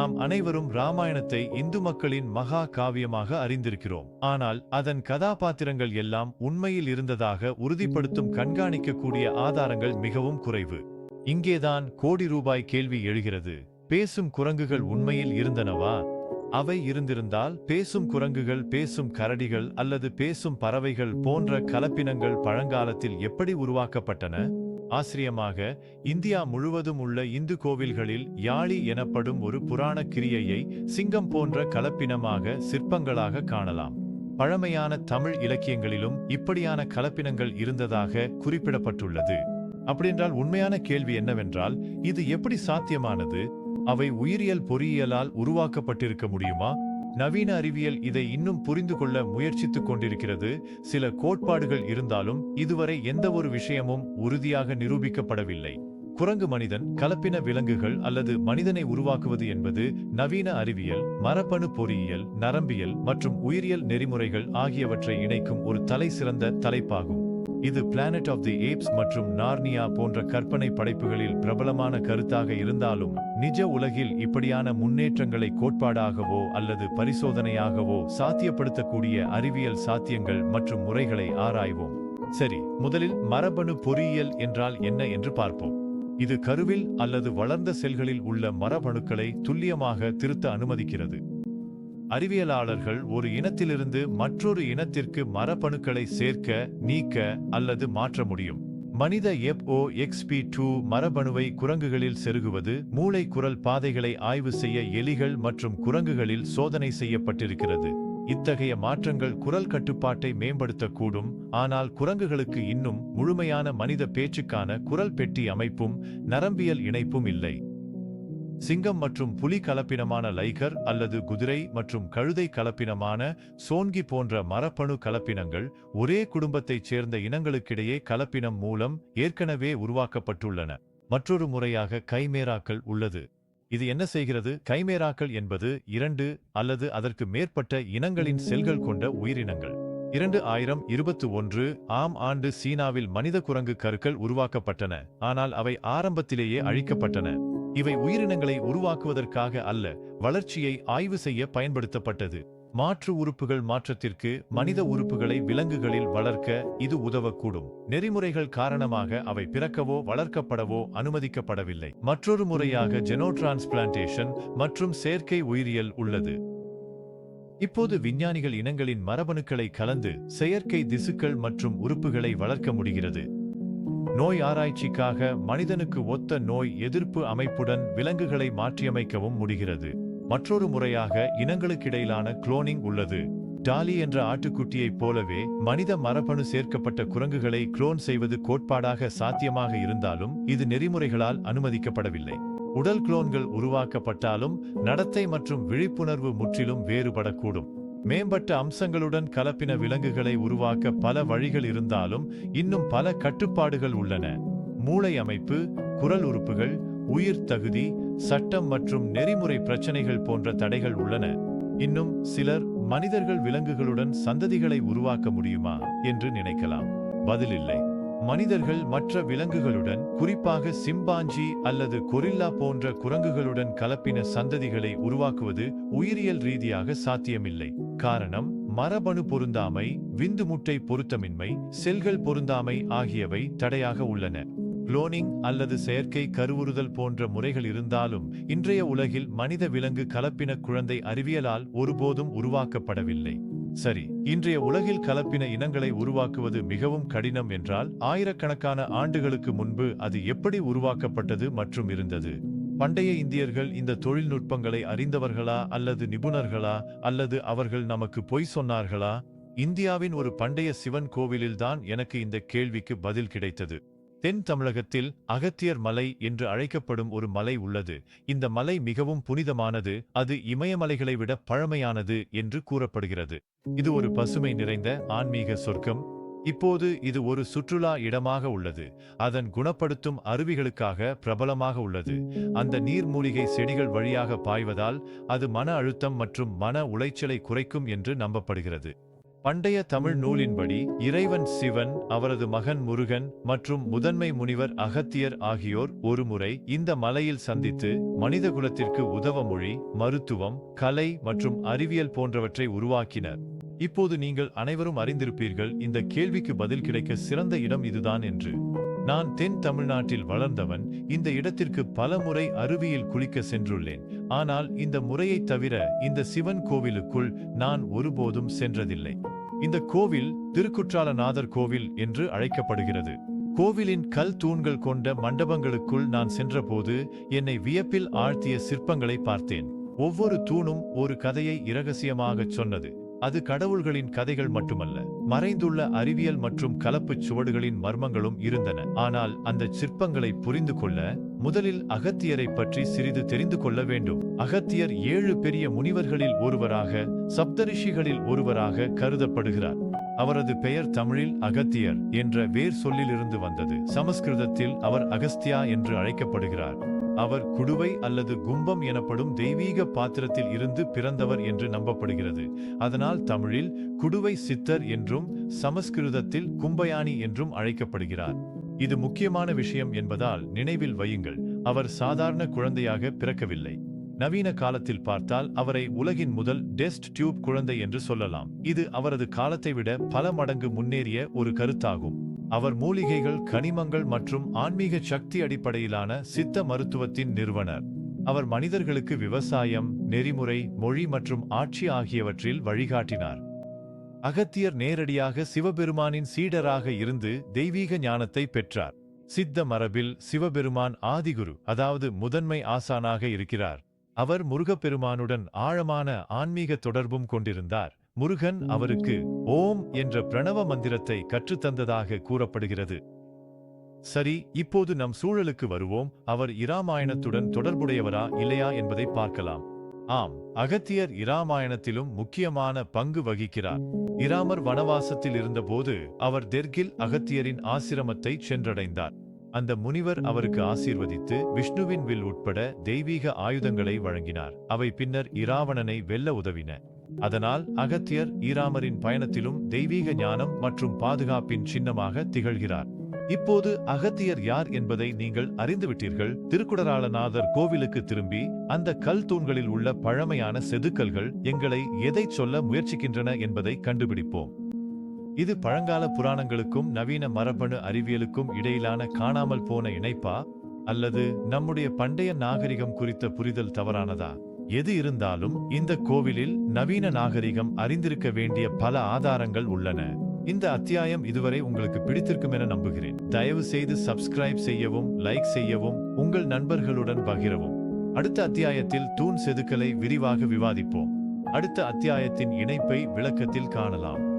நாம் அனைவரும் ராமாயணத்தை இந்து மக்களின் மகா காவியமாக அறிந்திருக்கிறோம். ஆனால் அதன் கதாபாத்திரங்கள் எல்லாம் உண்மையில் இருந்ததாக உறுதிப்படுத்தும் கண்காணிக்கக்கூடிய ஆதாரங்கள் மிகவும் குறைவு. இங்கேதான் கோடி ரூபாய் கேள்வி எழுகிறது. பேசும் குரங்குகள் உண்மையில் இருந்தனவா? அவை இருந்திருந்தால் பேசும் குரங்குகள் பேசும் கரடிகள் அல்லது பேசும் பறவைகள் போன்ற கலப்பினங்கள் பழங்காலத்தில் எப்படி உருவாக்கப்பட்டன? ஆசிரியமாக இந்தியா முழுவதும் உள்ள இந்து கோவில்களில் யாழி எனப்படும் ஒரு புராண கிரியையை சிங்கம் போன்ற கலப்பினமாக சிற்பங்களாக காணலாம். பழமையான தமிழ் இலக்கியங்களிலும் இப்படியான கலப்பினங்கள் இருந்ததாக குறிப்பிடப்பட்டுள்ளது. அப்படின்றால் உண்மையான கேள்வி என்னவென்றால் இது எப்படி சாத்தியமானது? அவை உயிரியல் பொறியியலால் உருவாக்கப்பட்டிருக்க முடியுமா? நவீன அறிவியல் இதை இன்னும் புரிந்து கொள்ள முயற்சித்துக் கொண்டிருக்கிறது. சில கோட்பாடுகள் இருந்தாலும் இதுவரை எந்த ஒரு விஷயமும் உறுதியாக நிரூபிக்கப்படவில்லை. குரங்கு மனிதன் கலப்பின விலங்குகள் அல்லது மனிதனை உருவாக்குவது என்பது நவீன அறிவியல் மரபணு பொறியியல் நரம்பியல் மற்றும் உயிரியல் நெறிமுறைகள் ஆகியவற்றை இணைக்கும் ஒரு தலை சிறந்த தலைப்பாகும். இது பிளானட் ஆஃப் தி ஏப்ஸ் மற்றும் நார்னியா போன்ற கற்பனை படைப்புகளில் பிரபலமான கருத்தாக இருந்தாலும் நிஜ உலகில் இப்படியான முன்னேற்றங்களை கோட்பாடாகவோ அல்லது பரிசோதனையாகவோ சாத்தியப்படுத்தக்கூடிய அறிவியல் சாத்தியங்கள் மற்றும் முறைகளை ஆராய்வோம். சரி முதலில் மரபணு பொறியியல் என்றால் என்ன என்று பார்ப்போம். இது கருவில் அல்லது வளர்ந்த செல்களில் உள்ள மரபணுக்களை துல்லியமாக திருத்த அனுமதிக்கிறது. அறிவியலாளர்கள் ஒரு இனத்திலிருந்து மற்றொரு இனத்திற்கு மரபணுக்களை சேர்க்க நீக்க அல்லது மாற்ற முடியும். மனித எப்ஓ எக்ஸ்பி டூ மரபணுவை குரங்குகளில் செருகுவது மூளை குரல் பாதைகளை ஆய்வு செய்ய எலிகள் மற்றும் குரங்குகளில் சோதனை செய்யப்பட்டிருக்கிறது. இத்தகைய மாற்றங்கள் குரல் கட்டுப்பாட்டை மேம்படுத்தக்கூடும் ஆனால் குரங்குகளுக்கு இன்னும் முழுமையான மனித பேச்சுக்கான குரல் பெட்டி அமைப்பும் நரம்பியல் இணைப்பும் இல்லை. சிங்கம் மற்றும் புலி கலப்பினமான லைகர் அல்லது குதிரை மற்றும் கழுதை கலப்பினமான சோன்கி போன்ற மரப்பணு கலப்பினங்கள் ஒரே குடும்பத்தைச் சேர்ந்த இனங்களுக்கிடையே கலப்பினம் மூலம் ஏற்கனவே உருவாக்கப்பட்டுள்ளன. மற்றொரு முறையாக கைமேராக்கள் உள்ளது. இது என்ன செய்கிறது? கைமேராக்கள் என்பது இரண்டு அல்லது அதற்கு மேற்பட்ட இனங்களின் செல்கள் கொண்ட உயிரினங்கள். இரண்டு ஆயிரம் இருபத்து ஒன்று ஆம் ஆண்டு சீனாவில் மனித குரங்கு கருக்கள் உருவாக்கப்பட்டன. ஆனால் அவை ஆரம்பத்திலேயே அழிக்கப்பட்டன. இவை உயிரினங்களை உருவாக்குவதற்காக அல்ல வளர்ச்சியை ஆய்வு செய்ய பயன்படுத்தப்பட்டது. மாற்று உறுப்புகள் மாற்றத்திற்கு மனித உறுப்புகளை விலங்குகளில் வளர்க்க இது உதவக்கூடும். நெறிமுறைகள் காரணமாக அவை பிறக்கவோ வளர்க்கப்படவோ அனுமதிக்கப்படவில்லை. மற்றொரு முறையாக ஜெனோ டிரான்ஸ்பிளான்டேஷன் மற்றும் செயற்கை உயிரியல் உள்ளது. இப்போது விஞ்ஞானிகள் இனங்களின் மரபணுக்களை கலந்து செயற்கை திசுக்கள் மற்றும் உறுப்புகளை வளர்க்க முடிகிறது. நோய் ஆராய்ச்சிக்காக மனிதனுக்கு ஒத்த நோய் எதிர்ப்பு அமைப்புடன் விலங்குகளை மாற்றியமைக்கவும் முடிகிறது. மற்றொரு முறையாக இனங்களுக்கிடையிலான குளோனிங் உள்ளது. டாலி என்ற ஆட்டுக்குட்டியைப் போலவே மனித மரபணு சேர்க்கப்பட்ட குரங்குகளை குளோன் செய்வது கோட்பாடாக சாத்தியமாக இருந்தாலும் இது நெறிமுறைகளால் அனுமதிக்கப்படவில்லை. உடல் குளோன்கள் உருவாக்கப்பட்டாலும் நடத்தை மற்றும் விழிப்புணர்வு முற்றிலும் வேறுபடக்கூடும். மேம்பட்ட அம்சங்களுடன் கலப்பின விலங்குகளை உருவாக்க பல வழிகள் இருந்தாலும் இன்னும் பல கட்டுப்பாடுகள் உள்ளன. மூளை அமைப்பு குரல் உறுப்புகள் உயிர் தகுதி சட்டம் மற்றும் நெறிமுறை பிரச்சனைகள் போன்ற தடைகள் உள்ளன. இன்னும் சிலர் மனிதர்கள் விலங்குகளுடன் சந்ததிகளை உருவாக்க முடியுமா என்று நினைக்கலாம். பதில் இல்லை. மனிதர்கள் மற்ற விலங்குகளுடன் குறிப்பாக சிம்பாஞ்சி அல்லது கொரில்லா போன்ற குரங்குகளுடன் கலப்பின சந்ததிகளை உருவாக்குவது உயிரியல் ரீதியாக சாத்தியமில்லை. காரணம் மரபணு பொருந்தாமை விந்து முட்டை பொருத்தமின்மை செல்கள் பொருந்தாமை ஆகியவை தடையாக உள்ளன. குளோனிங் அல்லது செயற்கை கருவுறுதல் போன்ற முறைகள் இருந்தாலும் இன்றைய உலகில் மனித விலங்கு கலப்பின குழந்தை அறிவியலால் ஒருபோதும் உருவாக்கப்படவில்லை. சரி இன்றைய உலகில் கலப்பின இனங்களை உருவாக்குவது மிகவும் கடினம் என்றால் ஆயிரக்கணக்கான ஆண்டுகளுக்கு முன்பு அது எப்படி உருவாக்கப்பட்டது மற்றும் இருந்தது? பண்டைய இந்தியர்கள் இந்த தொழில்நுட்பங்களை அறிந்தவர்களா அல்லது நிபுணர்களா அல்லது அவர்கள் நமக்கு பொய் சொன்னார்களா? இந்தியாவின் ஒரு பண்டைய சிவன் கோவிலில்தான் எனக்கு இந்த கேள்விக்கு பதில் கிடைத்தது. தென் தமிழகத்தில் அகத்தியர் மலை என்று அழைக்கப்படும் ஒரு மலை உள்ளது. இந்த மலை மிகவும் புனிதமானது. அது இமயமலைகளை விட பழமையானது என்று கூறப்படுகிறது. இது ஒரு பசுமை நிறைந்த ஆன்மீக சொர்க்கம். இப்போது இது ஒரு சுற்றுலா இடமாக உள்ளது. அதன் குணப்படுத்தும் அருவிகளுக்காக பிரபலமாக உள்ளது. அந்த நீர்மூலிகை செடிகள் வழியாக பாய்வதால் அது மன அழுத்தம் மற்றும் மன உளைச்சலை குறைக்கும் என்று நம்பப்படுகிறது. பண்டைய தமிழ் நூலின்படி இறைவன் சிவன் அவரது மகன் முருகன் மற்றும் முதன்மை முனிவர் அகத்தியர் ஆகியோர் ஒருமுறை இந்த மலையில் சந்தித்து மனிதகுலத்திற்கு உதவ மொழி மருத்துவம் கலை மற்றும் அறிவியல் போன்றவற்றை உருவாக்கினர். இப்போது நீங்கள் அனைவரும் அறிந்திருப்பீர்கள் இந்த கேள்விக்கு பதில் கிடைக்க சிறந்த இடம் இதுதான் என்று. நான் தென் தமிழ்நாட்டில் வளர்ந்தவன் இந்த இடத்திற்கு பல முறை அருவியில் குளிக்க சென்றுள்ளேன். ஆனால் இந்த முறையைத் தவிர இந்த சிவன் கோவிலுக்குள் நான் ஒருபோதும் சென்றதில்லை. இந்த கோவில் திருக்குற்றாலநாதர் கோவில் என்று அழைக்கப்படுகிறது. கோவிலின் கல் தூண்கள் கொண்ட மண்டபங்களுக்குள் நான் சென்றபோது என்னை வியப்பில் ஆழ்த்திய சிற்பங்களை பார்த்தேன். ஒவ்வொரு தூணும் ஒரு கதையை இரகசியமாகச் சொன்னது. அது கடவுள்களின் கதைகள் மட்டுமல்ல மறைந்துள்ள அறிவியல் மற்றும் கலப்புச் சுவடுகளின் மர்மங்களும் இருந்தன. ஆனால் அந்த சிற்பங்களை புரிந்து கொள்ள முதலில் அகத்தியரை பற்றி சிறிது தெரிந்து கொள்ள வேண்டும். அகத்தியர் ஏழு பெரிய முனிவர்களில் ஒருவராக சப்தரிஷிகளில் ஒருவராக கருதப்படுகிறார். அவரது பெயர் தமிழில் அகத்தியர் என்ற வேர் சொல்லிலிருந்து வந்தது. சமஸ்கிருதத்தில் அவர் அகஸ்தியா என்று அழைக்கப்படுகிறார். அவர் குடுவை அல்லது கும்பம் எனப்படும் தெய்வீக பாத்திரத்தில் இருந்து பிறந்தவர் என்று நம்பப்படுகிறது. அதனால் தமிழில் குடுவை சித்தர் என்றும் சமஸ்கிருதத்தில் கும்பயானி என்றும் அழைக்கப்படுகிறார். இது முக்கியமான விஷயம் என்பதால் நினைவில் வையுங்கள் அவர் சாதாரண குழந்தையாக பிறக்கவில்லை. நவீன காலத்தில் பார்த்தால் அவரை உலகின் முதல் டெஸ்ட் டியூப் குழந்தை என்று சொல்லலாம். இது அவரது காலத்தை விட பல மடங்கு முன்னேறிய ஒரு கருத்தாகும். அவர் மூலிகைகள் கனிமங்கள் மற்றும் ஆன்மீக சக்தி அடிப்படையிலான சித்த மருத்துவத்தின் நிறுவனர். அவர் மனிதர்களுக்கு விவசாயம் நெறிமுறை மொழி மற்றும் ஆட்சி ஆகியவற்றில் வழிகாட்டினார். அகத்தியர் நேரடியாக சிவபெருமானின் சீடராக இருந்து தெய்வீக ஞானத்தை பெற்றார். சித்த மரபில் சிவபெருமான் ஆதிகுரு அதாவது முதன்மை ஆசானாக இருக்கிறார். அவர் முருகப்பெருமானுடன் ஆழமான ஆன்மீக தொடர்பும் கொண்டிருந்தார். முருகன் அவருக்கு ஓம் என்ற பிரணவ மந்திரத்தை கற்றுத்தந்ததாக கூறப்படுகிறது. சரி இப்போது நம் சூழலுக்கு வருவோம். அவர் இராமாயணத்துடன் தொடர்புடையவரா இல்லையா என்பதை பார்க்கலாம். ஆம் அகத்தியர் இராமாயணத்திலும் முக்கியமான பங்கு வகிக்கிறார். இராமர் வனவாசத்தில் இருந்தபோது அவர் தெற்கில் அகத்தியரின் ஆசிரமத்தை சென்றடைந்தார். அந்த முனிவர் அவருக்கு ஆசீர்வதித்து விஷ்ணுவின் வில் உட்பட தெய்வீக ஆயுதங்களை வழங்கினார். அவை பின்னர் இராவணனை வெல்ல உதவின. அதனால் அகத்தியர் ஈராமரின் பயணத்திலும் தெய்வீக ஞானம் மற்றும் பாதுகாப்பின் சின்னமாக திகழ்கிறார். இப்போது அகத்தியர் யார் என்பதை நீங்கள் அறிந்துவிட்டீர்கள். திருக்குடராளநாதர் கோவிலுக்கு திரும்பி அந்த கல் தூண்களில் உள்ள பழமையான செதுக்கல்கள் எங்களை எதை சொல்ல முயற்சிக்கின்றன என்பதை கண்டுபிடிப்போம். இது பழங்கால புராணங்களுக்கும் நவீன மரபணு அறிவியலுக்கும் இடையிலான காணாமல் போன இணைப்பா? அல்லது நம்முடைய பண்டைய நாகரிகம் குறித்த புரிதல் தவறானதா? எது இருந்தாலும் இந்த கோவிலில் நவீன நாகரிகம் அறிந்திருக்க வேண்டிய பல ஆதாரங்கள் உள்ளன. இந்த அத்தியாயம் இதுவரை உங்களுக்கு பிடித்திருக்கும் என நம்புகிறேன். தயவு செய்து சப்ஸ்கிரைப் செய்யவும் லைக் செய்யவும் உங்கள் நண்பர்களுடன் பகிரவும். அடுத்த அத்தியாயத்தில் தூண் செதுக்கலை விரிவாக விவாதிப்போம். அடுத்த அத்தியாயத்தின் இணைப்பை விளக்கத்தில் காணலாம்.